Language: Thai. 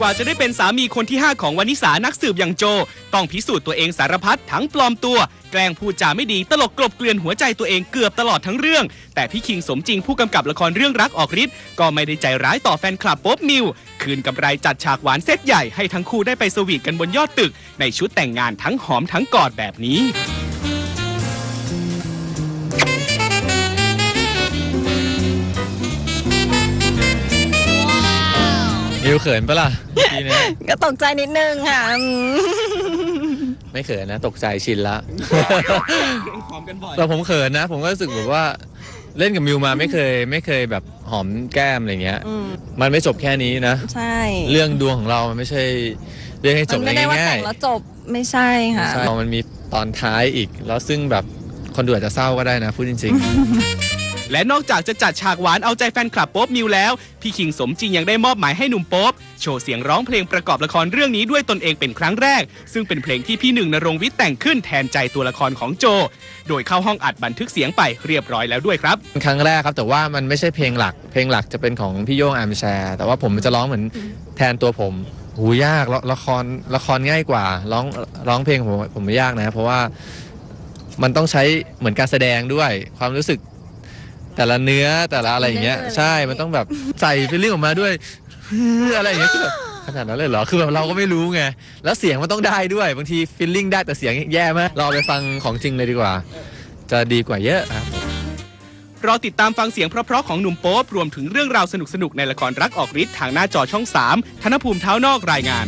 กว่าจะได้เป็นสามีคนที่ 5 ของวานิสานักสืบอย่างโจ ต้องพิสูจน์ตัวเองสารพัดทั้งปลอมตัว แกล้งพูดจาไม่ดีตลกกลบเกลื่อนหัวใจตัวเองเกือบตลอดทั้งเรื่อง แต่พี่คิงสมจริงผู้กำกับละครเรื่องรักออกฤทธิ์ก็ไม่ได้ใจร้ายต่อแฟนคลับป๊อบมิว คืนกำไรจัดฉากหวานเซตใหญ่ให้ทั้งคู่ได้ไปสวีทกันบนยอดตึก ในชุดแต่งงานทั้งหอมทั้งกอดแบบนี้ มิวเขินปะล่ะเมื่อกี้เนี้ยก็ตกใจนิดนึงค่ะอืมไม่เขินนะ ตกใจชินละ หอมกันบ่อยแต่ผมเขินนะ ผมก็รู้สึกแบบว่าเล่นกับมิวมาไม่เคย ไม่เคยแบบหอมแก้มอะไรเงี้ย อืมมันไม่จบแค่นี้นะ ใช่ เรื่องดวงของเรามันไม่ใช่เรื่องให้จมับนได้ไม่ได้ว่าง่าแต่ยงแล้วจบไม่ใช่ค่ะ ๆใช่มันมีตอนท้ายอีก แล้วซึ่งแบบคนดูอาจจะเศร้าก็ได้นะพูดจริง และนอกจากจะจัดฉากหวานเอาใจแฟนคลับโป๊บมิวแล้ว พี่คิงสมจริงยังได้มอบหมายให้หนุ่มโป๊บโชว์เสียงร้องเพลงประกอบละครเรื่องนี้ด้วยตนเองเป็นครั้งแรก ซึ่งเป็นเพลงที่พี่หนึ่งนรงวิทย์แต่งขึ้นแทนใจตัวละครของโจ โดยเข้าห้องอัดบันทึกเสียงไปเรียบร้อยแล้วด้วยครับครั้งแรกครับแต่ว่ามันไม่ใช่เพลงหลัก เพลงหลักจะเป็นของพี่โย่งอาร์มแชร์แต่ว่าผมจะร้องเหมือนแทนตัวผมหูยากละละครละครง่ายกว่าร้องร้องเพลงผมผมไม่ยากนะ เพราะว่ามันต้องใช้เหมือนการแสดงด้วยความรู้สึก แต่ละเนื้อแต่ละอะไรอย่างเงี้ย ใช่มันต้องแบบใส่ฟีลลิ่งออกมาด้วยอะไรอย่างเงี้ยคือแบบขนาดนั้นเลยเหรอ คือแบบเราก็ไม่รู้ไง แล้วเสียงมันต้องได้ด้วย บางทีฟีลลิ่งได้แต่เสียงแย่มาก เราไปฟังของจริงเลยดีกว่า จะดีกว่าเยอะครับรอติดตามฟังเสียงเพราะๆของหนุ่มโป๊บรวมถึงเรื่องราวสนุกๆในละครรักออกฤทธิ์ทางหน้าจอช่อง 3 ธนภูมิเท้านอกรายงาน